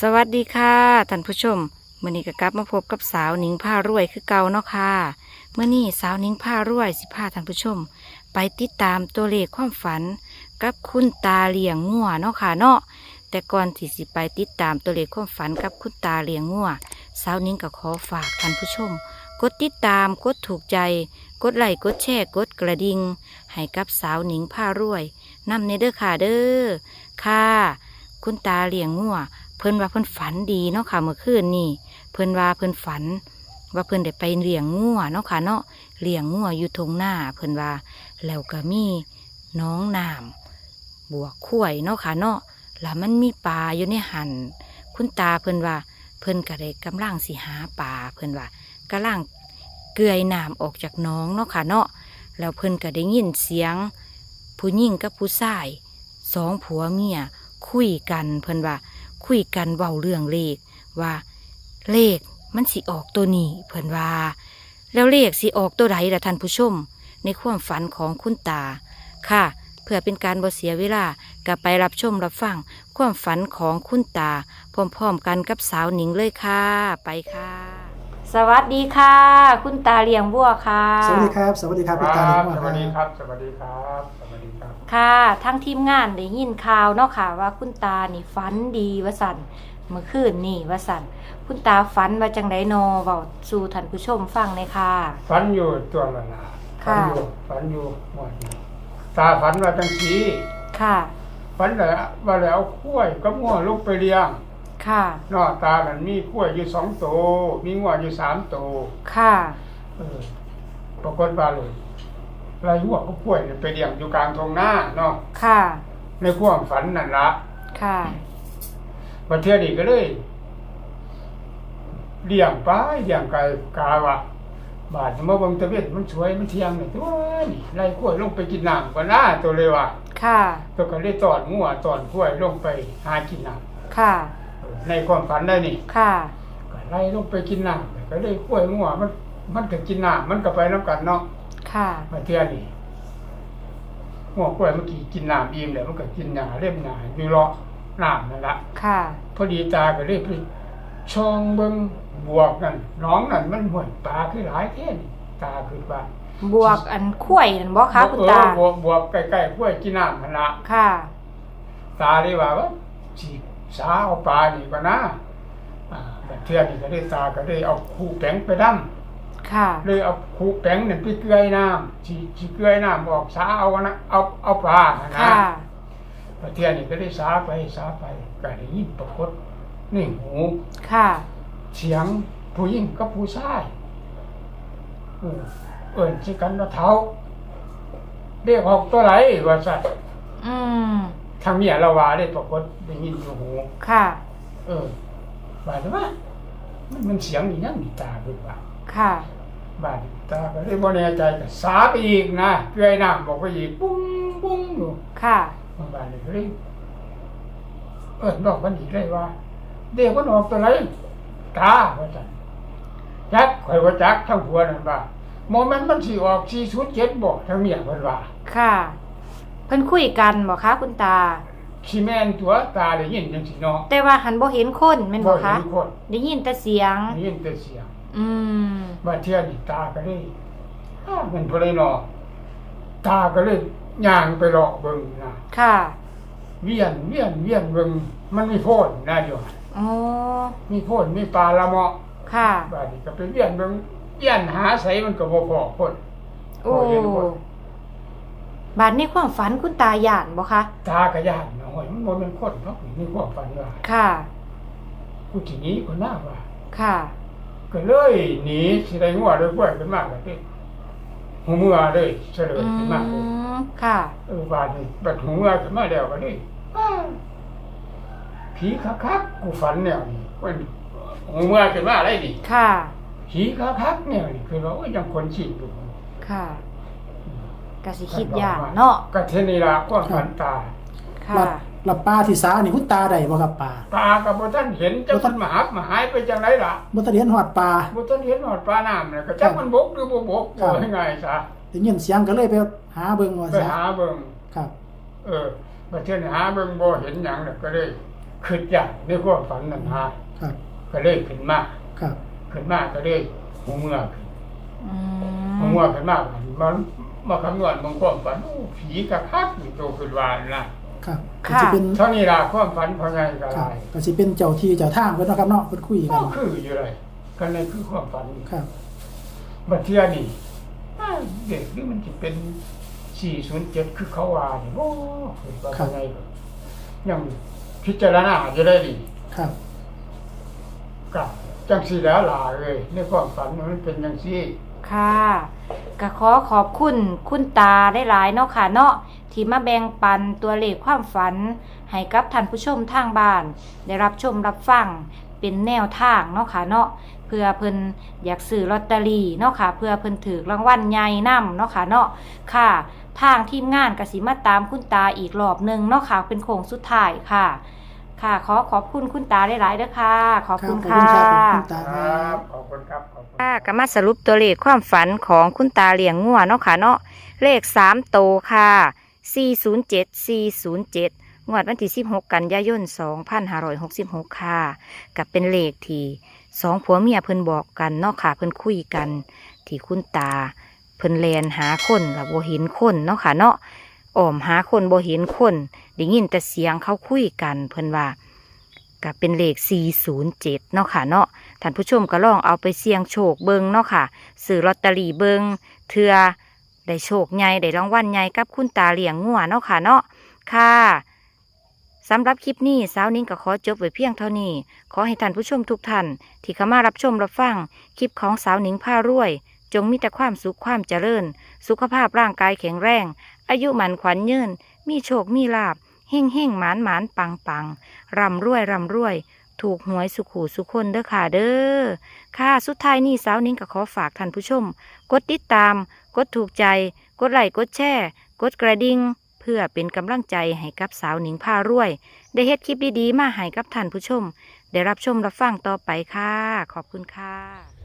สวัสดีค่ะท่านผู้ชมมื่อนี้ก็กลับมาพบกับสาวหนิงผ้ารวยคือเก่าเนาะค่ะเมื่อนี้สาวหนิงผ้ารวยสิพาท่านผู้ชม ไปติดตามตัวเลขความฝัน กับคุณตาเลี้ยงงัวเนาะค่ะเนาะแต่ก่อนที่สิไปติดตามตัวเลขความฝันกับคุณตาเลี้ยงงัวสาวหนิงก็ขอฝากท่านผู้ชม กดติดตามกดถูกใจ กดไลค์กดแชร์กดกระดิ่งให้กับสาวหนิงผ้ารวยนำในเด้อค่ะเด้อค่ะ คุณตาเลี้ยงงัว เพิ่นว่าเพิ่นฝันดีเนาะค่ะเมื่อคืนนี่เพิ่นว่าเพิ่นฝัน ว่าเพิ่นได้ไปเลี้ยงงัวเนาะค่ะเนาะเลี้ยงงัวอยู่ทงหน้า เพิ่นว่าแล้วก็มีน้องน้ำบวกข้วยเนาะค่ะเนาะแล้วมันมีปลาอยู่ในหันคุณตาเพิ่นว่า เพิ่นก็ได้กำลังสิหาปลาเพิ่นว่ากำลังเกลือยน้ำออกจากน้องเนาะค่ะเนาะแล้วเพิ่นก็ได้ยินเสียง ผู้หญิงกับผู้ชายสองผัวเมียคุยกันเพิ่นว่า คุยกันเว้าเรื่องเลข ว่า เลขมันสิออกตัวนี้เพิ่นว่า แล้วเลขสิออกตัวไหนล่ะท่านผู้ชม ในความฝันของคุณตา ค่ะ เพื่อเป็นการบ่เสียเวลากับไปรับชมรับฟังความฝันของคุณตา พร้อมๆกันกับสาวหนิงเลยค่ะ ไปค่ะ สวัสดีค่ะ คุณตาเลี้ยงวัวค่ะ สวัสดีครับ สวัสดีครับคพี่ตารับหสมอวัสดีคครับรับ สวัสดีครับ สวัสดีครับ ค่ะ ทั้งทีมงานได้ยินข่าวเนาะค่ะว่าคุณตานี่ฝันดีว่าสันเมื่อคืนนี่ว่าสันคุณตาฝันว่าจังไดโนเว้าสู่ท่านผู้ชมฟังเลยค่ะ ฝันอยู่ตัวละละฝัค่ะอยู่ฝันอยู่หมดนี้ตาฝันว่าจังสีค่ะ ฝันแล้วว่าแล้วข้วยก็ง่วลูกไปเลี้ยง ค่ะ นอตามันมีข้วยอยู่สองตัวมีง่วอยู่สามตัวค่ะ เออปรากฏว่าเลยไรหัวก็ข้วยเนี่ยไปเลี้ยงอยู่กลางทงหน้าเนาะค่ะ ในความฝันนั่นละค่ะบัดเทื่อนี้ก็เลยเลี้ยงไปเลี้ยงไก่กาวะบาดมาเบิ่งตะเวนมันสวยมันเที่ยงนี่ตัวนี่ไล่กล้วยลงไปกินน้ำก่อนหน้าตัวเลยว่ะ ค่ะ ตัวก็เลยตอดงัวตอดกล้วยลงไปหากินน้ค่ะำเออ ในความฝันได้นี่ค่ะ ก็ไล่ลงไปกินน้ำก็เลยกล้วยงัวมัน มันก็กินน้ำมันก็ไปน้ำกันเนาะค่ะมาเทื่อนี่งัวกล้วยเมื่อกี้กินน้ำอิ่มแล้วมันก็กินหญ้าเล่มหญ้าอยู่เลาะน้ำนั่นละค่ะ พอดีตาก็เลยไปช่องเบิ่งบวกนั่นน้องนั่นมันห่วยปลาคือหลายแท่นตาคือว่าบวกอันข้วยนั่นบ่คะคุณตาเออบวกบวกใกล้ๆกล้วยกินน้ำมันละค่ะ ตาเลยว่าว่าสิ สาเอาปลานี่ก็นะอ่าแบบเทื่อนี่ก็ได้ตาก็ได้เอาคูแป้งไปดํค่ะเลยเอาคูแป้งนั่นไปเกลือยน้ำสิสิเกลือยน้ำออกสาเอานะเอาเอาปลานะนะค่ะแบบเทื่อนี่ก็ได้สาไปสาไปก็ได้ยินปรากฏนี่หูค่ะเสียงผู้หญิงกับผู้ชายเออเอิ่นสิกันว่าเท้าเรียกออกตัวไหนว่าสัตว์อืม ทางเมียเราว่าได้ปรากฏได้ยินอยู่หู ค่ะ เออว่าแต่ว่ามันมันเสียงอีหยังนี่ตาคือว่าค่ะ บาดตาก็เลยบ่แน่ใจก็สาไปอีกนะเกลือยน้ำบอกไปอีกปุ้งปุ้งอยู่ค่ะบางบาดนี่ก็เลยเอิ้นบอกมันอีกเลยว่า เด็กมันออกตัวไหนตาว่าซั่นจักข่อยว่าจักทั้งหัวนั่นว่าโมเมนต์มันสิออก407บ่ทั้งเมียเพิ่นว่าค่ะ เพิ่นคุยกันบ่คะคุณตาสิแม่นตัวตาได้ยินจังซี่เนาะแต่ว่าหันบ่เห็นคนแม่นบ่คะเห็นคนได้ยินแต่เสียง ได้ยินแต่เสียง อืมมาเที่ยวนี่ตาก็เลยอ้าวมันบ่ได้เนาะตาก็เลยย่างไปเลาะเบิ่งนะค่ะเวียนเวียนเวียนเบิ่งมันมีโพดนะอยู่อ๋อมีโพดมีปลาละเมาะค่ะบาดนี้ก็ไปเวียนเบิ่งเวียนหาไสมันก็บ่พอคนโอ้บ่เห็นคน บาดนี้ความฝันคุณตาย่านบ่คะตาก็ย่านนะโอ้ยมันบ่แม่นคนเนาะมีความฝันว่าค่ะกูสิหนีก็น่าว่าค่ะ ก็เลยหนีสิได้งัวด้วยกล้วยขึ้นมาก็เลยหูเมื่อเลยเฉลยอืขึ้นมาเลยมค่ะเออบาดนี้บัดหูเมื่อขึ้นมาแล้วก็เลยอ้าวผีคักๆกูฝันแนวนี้มันหูเมื่อขึ้นมาอะไรนี่ค่ะผีคักๆแนวนี้คือว่าโอ้ยยังคนฉีดอยู่ค่ะ กสิคิดย่านเนาะก็เทนี่ละความฝันตาค่ะหลับหลับปลาที่สานี่คุณตาได้บ่ครับปลาตากับบ่ท่านเห็นจักมันมาหักมาหายไปจังไรล่ะบ่ทันเห็นหอดปลาบ่ท่านเห็นหอดปลาน้ำเลยก็จักมันบกหรือบ่บกครับว่ายังไงซะได้ยินเสียงก็เลยไปหาเบิ่งว่าไปซะหาเบิ่งครับ เออประเทศหาเบิ่งบ่เห็นหยังน่ะก็เลยขึ้นอย่างในความฝันนั่นฮะครับ ก็เลยขึ้นมาครับขึ้นมาก็เลยหูเมื่อขึ้นอืหูมเมื่อขึ้นมามัน มาคำนวณบางความฝันโอ้ผีกระคักอยู่ตัวขึ้นวานนะครับก็สิเป็นเท่านี้ล่ะความฝันพอไงก็ครับได้ก็สิเป็นเจ้าที่เจ้าทางเพิ่นเนาะครับเนาะเพิ่นคุยกัก็นคืออยู่เลยก็เลยคือความฝันครับ บัดเทื่อนี่อ้าวเด็กนี่มันจะเป็น407คือเขาว่านี่โอ้คือว่าพอไงก็ยังพิจารณาจะได้ดีครับ กับจังสีแล้วล่ะเลยในความฝันมันเป็นจังซี่ค่ะ ก็ขอขอบคุณคุณตาได้หลายเนาะค่ะเนาะที่มาแบ่งปันตัวเลขความฝัน ให้กับท่านผู้ชมทางบ้าน ได้รับชมรับฟังเป็นแนวทางเนาะค่ะเนาะเพื่อเพิ่นอยากซื้อลอตเตอรี่เนาะค่ะ เพื่อเพิ่นถือรางวัลใหญ่นํเนาะค่ะเนาะค่ะ ทางทีมงานกสิมาตามคุณตาอีกรอบหนึ่งเนาะค่ะเป็นโค้งสุดท้ายค่ะ ค่ะ ขอขอบคุณคุณตาได้หลายๆเด้อค่ะ ขอบครับคุณขอบค่ะคุณครับขอบคุณตาคครัรับบ ขอบคุณครับขอบคุณ ค่ะก็มาสรุปตัวเลขความฝันของคุณตาเลี้ยงงัวเนาะค่ะเนาะเลขสามโตวค่ะ 407 407 งวดวันที่ 16 กันยายน 2566 ค่ะกับเป็นเลขที่สองผัวเมียเพิ่นบอกกันเนาะค่ะเพิ่นคุยกัน ที่คุณตา เพิ่นแลนหาคนและบ่เห็นคนเนาะค่ะเนาะ อ้อมหาคนบ่เห็นคนได้ยินแต่เสียงเขาคุยกันเพิ่นว่าก็เป็นเลข 407 เนาะค่ะเนาะ ท่านผู้ชมก็ลองเอาไปเสี่ยงโชคเบิงเนาะค่ะ ซื้อลอตเตอรี่เบิงเทือได้โชคใหญ่ได้รางวัลใหญ่กับคุณตาเลี้ยงงัวเนาะค่ะเนาะ ค่ะสำหรับคลิปนี้สาวนิ้งก็ขอจบไว้เพียงเท่านี้ ขอให้ท่านผู้ชมทุกท่าน ที่เข้ามารับชมรับฟัง คลิปของสาวนิ้งผ้ารวย จงมีแต่ความสุขความเจริญ สุขภาพร่างกายแข็งแรง อายุมันขวัญยืนมีโชคมีลาบเฮ่งเฮ่งหมานหมานปังปังร่ำรวยร่ำรวย ถูกหวยสุขูสุขคนเด้อค่ะเด้อค่ะสุดท้ายนี้สาวนิ้งก็ขอฝากท่านผู้ชม กดติดตาม กดถูกใจ กดไลค์กดแชร์กดกระดิ่งเพื่อเป็นกำลังใจให้กับสาวหนิงพารวย ได้เฮ็ดคลิปดีๆ มาให้กับท่านผู้ชม ได้รับชมรับฟังต่อไปค่ะ ขอบคุณค่ะ